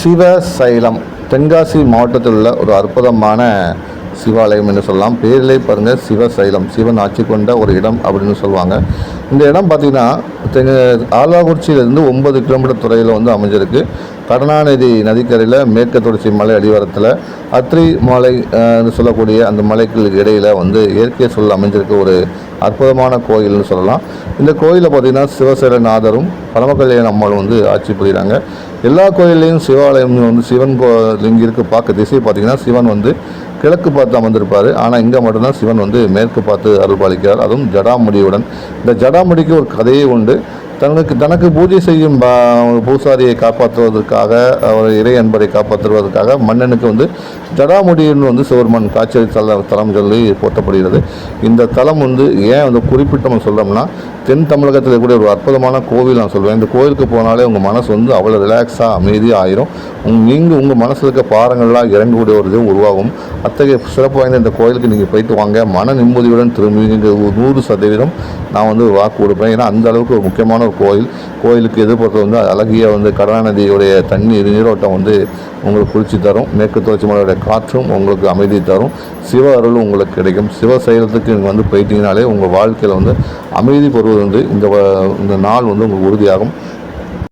சிவசைலம் தென்காசி மாவட்டத்தில் உள்ள ஒரு அற்புதமான சிவாலயம் என்று சொல்லலாம். பேரிலே பாருங்கள் சிவசைலம் சிவன் ஆட்சி கொண்ட ஒரு இடம் அப்படின்னு சொல்லுவாங்க. இந்த இடம் பார்த்திங்கன்னா தென் ஆலாக்குறிச்சியிலேருந்து ஒன்பது கிலோமீட்டர் துறையில் வந்து அமைஞ்சிருக்கு. கருணாநிதி நதிக்கரையில் மேற்கு தொடர்ச்சி மலை அடிவாரத்தில் அத்ரி மலை சொல்லக்கூடிய அந்த மலைக்கு இடையில் வந்து இயற்கை சூழல் அமைஞ்சிருக்க ஒரு அற்புதமான கோயில்னு சொல்லலாம். இந்த கோயிலில் பார்த்திங்கன்னா சிவசேரநாதரும் பரமக்கல்யாண அம்மாளும் வந்து ஆட்சி புரிகிறாங்க எல்லா கோயில்லையும் சிவாலயம் வந்து சிவன் கோ இங்கே இருக்க பார்க்க திசை பார்த்திங்கன்னா சிவன் வந்து கிழக்கு பார்த்து அமர்ந்திருப்பார் ஆனால் இங்கே மட்டும்தான் சிவன் வந்து மேற்கு பார்த்து அருள்பாலிக்கிறார். அதுவும் ஜடாமுடியுடன். இந்த ஜடாமுடிக்கு ஒரு கதையே உண்டு. தனக்கு தனக்கு பூஜை செய்யும் பா- பூசாரியை காப்பாற்றுவதற்காக அவர் இறை அன்பரை காப்பாற்றுவதற்காக மன்னனுக்கு வந்து ஜடாமுடியின் வந்து சிவருமன் காட்சி தல தலம் சொல்லி போற்றப்படுகிறது. இந்த தலம் வந்து ஏன் வந்து குறிப்பிட்ட நம்ம சொல்கிறோம்னா தென் தமிழகத்தில் கூட ஒரு அற்புதமான கோவில் நான் சொல்வேன். இந்த கோவிலுக்கு போனாலே உங்கள் மனசு வந்து அவ்வளோ ரிலாக்ஸாக அமைதியாக ஆயிரும். உங் நீங்கள் உங்கள் மனசில் இருக்க பாரங்கள்லாம் இறங்கக்கூடிய ஒரு இதுவும் உருவாகும். அத்தகைய சிறப்பு வாய்ந்த இந்த கோயிலுக்கு நீங்கள் போயிட்டு வாங்க. மன நிம்மதியுடன் திரும்பி ஒரு நூறு சதவீதம் நான் வந்து வாக்கு கொடுப்பேன். ஏன்னா அந்த அளவுக்கு ஒரு முக்கியமான ஒரு கோயில். கோயிலுக்கு எதிர்ப்புறத்தில் வந்து அழகிய வந்து கருணாநதியுடைய தண்ணீர் நீரோட்டம் வந்து உங்களுக்கு குளிர்ச்சி தரும். மேற்கு தொடர்ச்சி மலையுடைய காற்றும் உங்களுக்கு அமைதி தரும். சிவ அருளும் உங்களுக்கு கிடைக்கும். சிவ சைலத்துக்கு நீங்கள் வந்து போயிட்டீங்கனாலே உங்கள் வாழ்க்கையில் வந்து அமைதி பெறுவது வந்து இந்த இந்த நாள் வந்து உங்களுக்கு உறுதியாகும்.